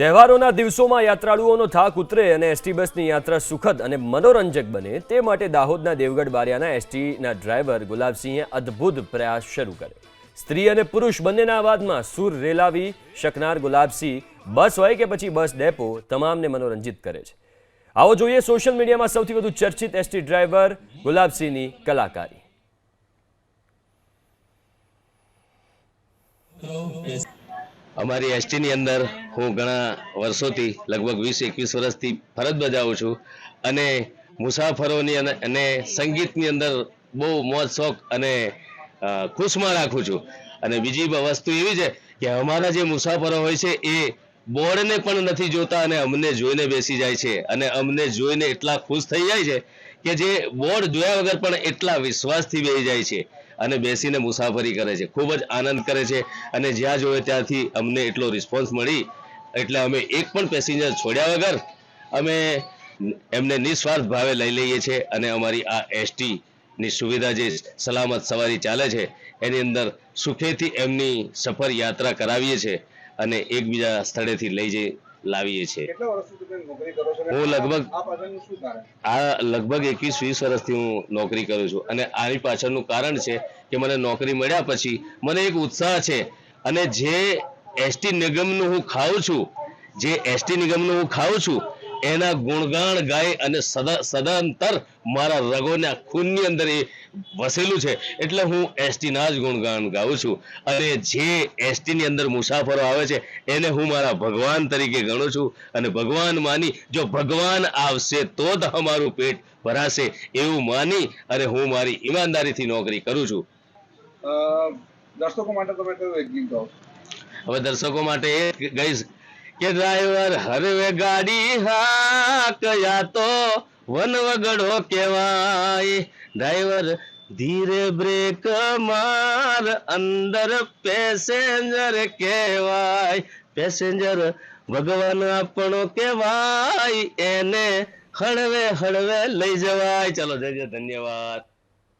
તહેવારોના દિવસોમાં યાત્રાળુઓનો થાક ઉતરે અને એસટી બસની યાત્રા સુખદ અને મનોરંજક બને, તે માટે દાહોદના દેવગઢ બારિયાના એસટીના ડ્રાઈવર ગુલાબસિંહે અદ્ભુત પ્રયાસ શરૂ કર્યો. સ્ત્રી અને પુરુષ બંનેના અવાજમાં સૂર રેલાવી શકનાર ગુલાબસિંહ બસ હોય કે પછી બસ ડેપો તમામને મનોરંજિત કરે છે. આવો જોઈએ સોશિયલ મીડિયામાં સૌથી વધુ ચર્ચિત એસટી ડ્રાઈવર ગુલાબસિંહની કલાકારી. અમારી એસટીની અંદર હું ઘણા વર્ષોથી, લગભગ વીસ, એકવીસ વર્ષથી ફરજ બજાવું છું. અને મુસાફરોની અને સંગીતની અંદર બહુ મોજ, શોખ અને ખુશમાં રાખું છું. અને બીજી વસ્તુ એવી છે કે અમારા જે મુસાફરો હોય છે એ બોર્ડને પણ નથી જોતા અને અમને જોઈને બેસી જાય છે અને અમને જોઈને એટલા ખુશ થઈ જાય છે કે જે બોર્ડ જોયા વગર પણ એટલા વિશ્વાસથી બેસી જાય છે અને બેસીને મુસાફરી કરે છે. ખૂબ જ આનંદ કરે છે અને જ્યાં જોયે ત્યાંથી અમને એટલો રિસ્પોન્સ મળી. એટલે અમે એક પણ પેસેન્જર છોડ્યા વગર અમે એમને નિસ્વાર્થ ભાવે લઈ લઈએ છીએ અને અમારી આ એસટી ની સુવિધા જે સલામત સવારી ચાલે છે એની અંદર સુખેથી એમની સફર યાત્રા કરાવીએ છીએ અને એકબીજા સ્થળેથી લઈ જઈ લાવીએ છીએ. હું લગભગ આ લગભગ એકવીસ વીસ વર્ષથી હું નોકરી કરું છું. અને આની પાછળનું કારણ છે કે મને નોકરી મળ્યા પછી મને એક ઉત્સાહ છે. અને જે એસટી નિગમનું હું ખાઉં છું જે એસટી નિગમનું હું ખાઉં છું એના ગુણગાન ગાય અને સદા સદાંતર મારા રગોના ખૂનની અંદર એ વસેલું છે. એટલે હું એસટીના જ ગુણગાન ગાઉં છું. અને જે એસટી ની અંદર મુસાફરો આવે છે એને હું મારા ભગવાન તરીકે ગણું છું. અને ભગવાન માની જો ભગવાન આવશે તો જ અમારું પેટ ભરાશે એવું માની અને હું મારી ઈમાનદારીથી નોકરી કરું છું. દર્શકો માટે તમે કયું એક ગીત ગાઓ હવે દર્શકો માટે એ ગઈશ. કે ડ્રાઈવર હરવે ગાડી હા કયા તો વનવગડો કહેવાય. ડ્રાઈવર ધીરે બ્રેક માર, અંદર પેસેન્જર કહેવાય. પેસેન્જર ભગવાન આપણો કહેવાય, એને હળવે હળવે લઈ જવાય. ચાલો જય ધન્યવાદ.